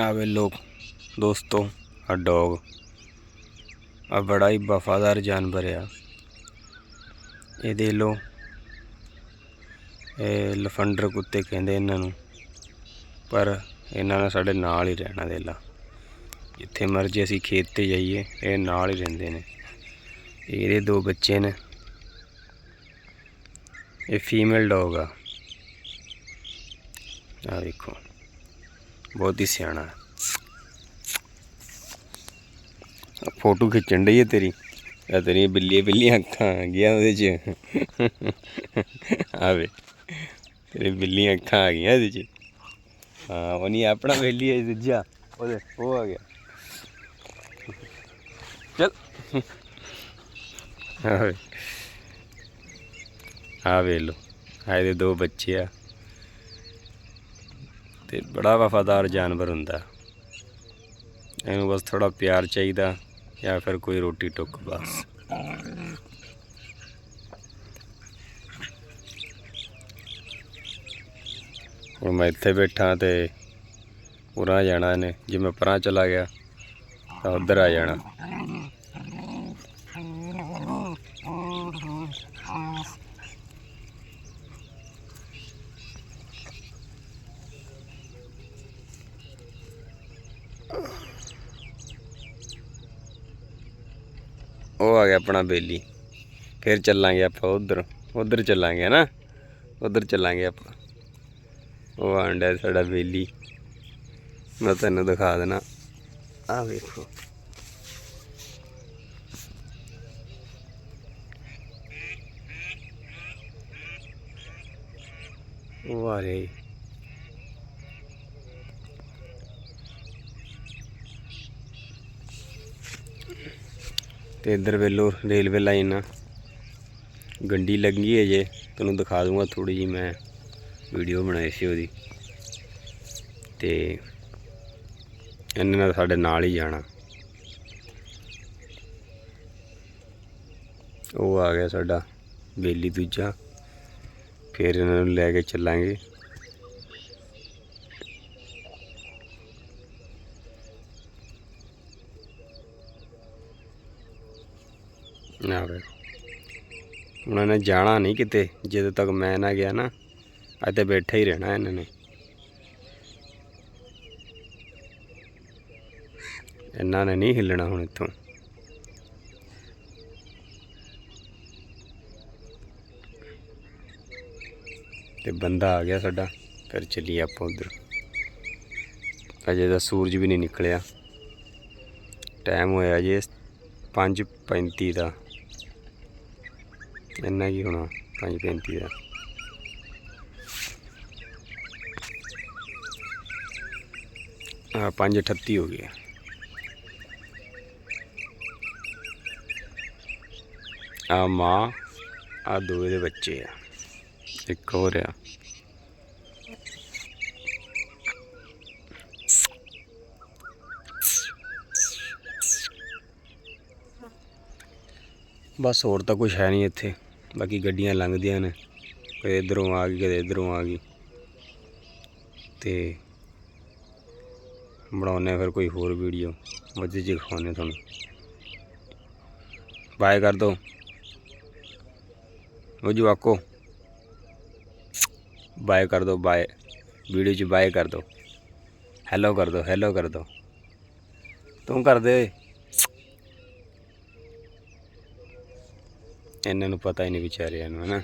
ਆ ਵੇ ਲੋਕ ਦੋਸਤੋ, ਆ ਡੌਗ। ਆ ਬੜਾ ਹੀ ਵਫਾਦਾਰ ਜਾਨਵਰ ਆ। ਇਹ ਦੇ ਲੋ ਇਹ ਲਫੰਡਰ ਕੁੱਤੇ ਕਹਿੰਦੇ ਇਹਨਾਂ ਨੂੰ। ਪਰ ਇਹਨਾਂ ਨੇ ਸਾਡੇ ਨਾਲ ਹੀ ਰਹਿਣਾ ਦੇ ਲਾ। ਜਿੱਥੇ ਮਰਜ਼ੀ ਅਸੀਂ ਖੇਤ ਤੇ ਜਾਈਏ, ਇਹ ਨਾਲ ਹੀ ਰਹਿੰਦੇ ਨੇ। ਇਹਦੇ ਦੋ ਬੱਚੇ ਨੇ। ਇਹ ਫੀਮੇਲ ਡੌਗ ਆ। ਆ ਦੇਖੋ ਬਹੁਤ ਹੀ ਸਿਆਣਾ ਫੋਟੋ ਖਿੱਚਣ ਡਈ ਹੈ ਤੇਰੀ। ਆ ਤੇਰੀਆਂ ਬਿੱਲੀਆਂ ਬਿੱਲੀਆਂ ਅੱਖਾਂ ਆ ਗਈਆਂ ਉਹਦੇ 'ਚ। ਆਵੇ ਤੇਰੀ ਬਿੱਲੀਆਂ ਅੱਖਾਂ ਆ ਗਈਆਂ ਇਹਦੇ 'ਚ। ਹਾਂ, ਉਹ ਨਹੀਂ, ਆਪਣਾ ਵੇਲੀ ਹੈ ਦੂਜਾ। ਉਹਦੇ, ਉਹ ਆ ਗਿਆ। ਚੱਲ। ਆਵੇ ਆ ਵੇ ਲੋ ਆ ਇਹਦੇ ਦੋ ਬੱਚੇ ਆ। ਤੇ ਬੜਾ ਵਫਾਦਾਰ ਜਾਨਵਰ ਹੁੰਦਾ। ਇਹਨੂੰ ਬਸ ਥੋੜਾ ਪਿਆਰ ਚਾਹੀਦਾ ਜਾਂ ਫਿਰ ਕੋਈ ਰੋਟੀ ਟੁੱਕ ਬਸ। ਹੁਣ ਮੈਂ ਇੱਥੇ ਬੈਠਾ ਤੇ ਉਰਾਂ ਜਾਣਾ ਇਹਨੇ। ਜੇ ਮੈਂ ਪਰਾਂ ਚਲਾ ਗਿਆ ਤਾਂ ਉਧਰ ਆ ਜਾਣਾ। ਉਹ ਆ ਗਿਆ ਆਪਣਾ ਬੇਲੀ। ਫਿਰ ਚੱਲਾਂਗੇ ਆਪਾਂ ਉਧਰ। ਉਧਰ ਚੱਲਾਂਗੇ ਨਾ ਉਧਰ ਚੱਲਾਂਗੇ ਆਪਾਂ। ਉਹ ਆਂਡਾ ਸਾਡਾ ਬੇਲੀ। ਮੈਂ ਤੈਨੂੰ ਦਿਖਾ ਦੇਣਾ। ਆ ਵੇਖੋ। ਉਹ ਤੇ ਇੱਧਰ ਵੇਲੋ ਰੇਲਵੇ ਲਾਈਨ ਆ। ਗੰਡੀ ਲੱਗੀ ਹੈ ਜੇ ਤੁਹਾਨੂੰ ਦਿਖਾ ਦੂੰਗਾ ਥੋੜੀ ਜੀ ਮੈਂ ਵੀਡੀਓ ਬਣਾਈ ਸੀ ਉਹਦੀ। ਤੇ ਇਹਨਾਂ ਨਾਲ ਸਾਡੇ ਨਾਲ ਹੀ ਜਾਣਾ। ਉਹ ਆ ਗਿਆ ਸਾਡਾ ਬੇਲੀ ਦੂਜਾ। ਫਿਰ ਇਹਨਾਂ ਨੂੰ ਲੈ ਕੇ ਚੱਲਾਂਗੇ। ਨਾ ਵੇ ਉਹਨਾਂ ਨੇ ਜਾਣਾ ਨਹੀਂ ਕਿਤੇ, ਜਦੋਂ ਤੱਕ ਮੈਂ ਨਾ ਗਿਆ ਨਾ, ਅੱਜ ਤੇ ਬੈਠਾ ਹੀ ਰਹਿਣਾ ਇਹਨਾਂ ਨੇ। ਇਹਨਾਂ ਨੇ ਨਹੀਂ ਹਿੱਲਣਾ ਹੁਣ ਇੱਥੋਂ। ਤੇ ਬੰਦਾ ਆ ਗਿਆ ਸਾਡਾ, ਫਿਰ ਚੱਲੀਏ ਆਪਾਂ ਉਧਰ। ਅਜੇ ਤਾਂ ਸੂਰਜ ਵੀ ਨਹੀਂ ਨਿਕਲਿਆ। ਟਾਈਮ ਹੋਇਆ ਜੇ 5:35 ਦਾ। ਇੰਨਾ ਕੀ ਹੋਣਾ 5:35 ਦਾ ਆ 5:38 ਹੋ ਗਿਆ ਆ ਮਾਂ ਆ ਦੋ ਦੇ ਬੱਚੇ ਆ। ਇੱਕ ਹੋਰ ਆ। ਬਸ ਹੋਰ ਤਾਂ ਕੁਝ ਹੈ ਨਹੀਂ ਇੱਥੇ। ਬਾਕੀ ਗੱਡੀਆਂ ਲੰਘਦੀਆਂ ਨੇ ਕਦੇ ਇਧਰੋਂ ਆ ਗਈ ਕਦੇ ਇਧਰੋਂ ਆ ਗਈ। ਤੇ ਬਣਾਉਨੇ ਆ ਫਿਰ ਕੋਈ ਹੋਰ ਵੀਡੀਓ, ਮੱਝੀ ਜੀ ਖਾਣੇ ਤੁਹਾਨੂੰ। ਬਾਏ ਕਰ ਦੋ। ਉਹ ਜਵਾਕੋ। ਬਾਏ ਕਰ ਦੋ ਬਾਏ ਵੀਡੀਓ 'ਚ ਬਾਏ ਕਰ ਦੋ। ਹੈਲੋ ਕਰ ਦੋ ਹੈਲੋ ਕਰ ਦੋ। ਤੂੰ ਕਰ ਦੇ ਇਹਨਾਂ ਨੂੰ ਪਤਾ ਹੀ ਨਹੀਂ ਵਿਚਾਰਿਆਂ ਨੂੰ ਹਨਾ।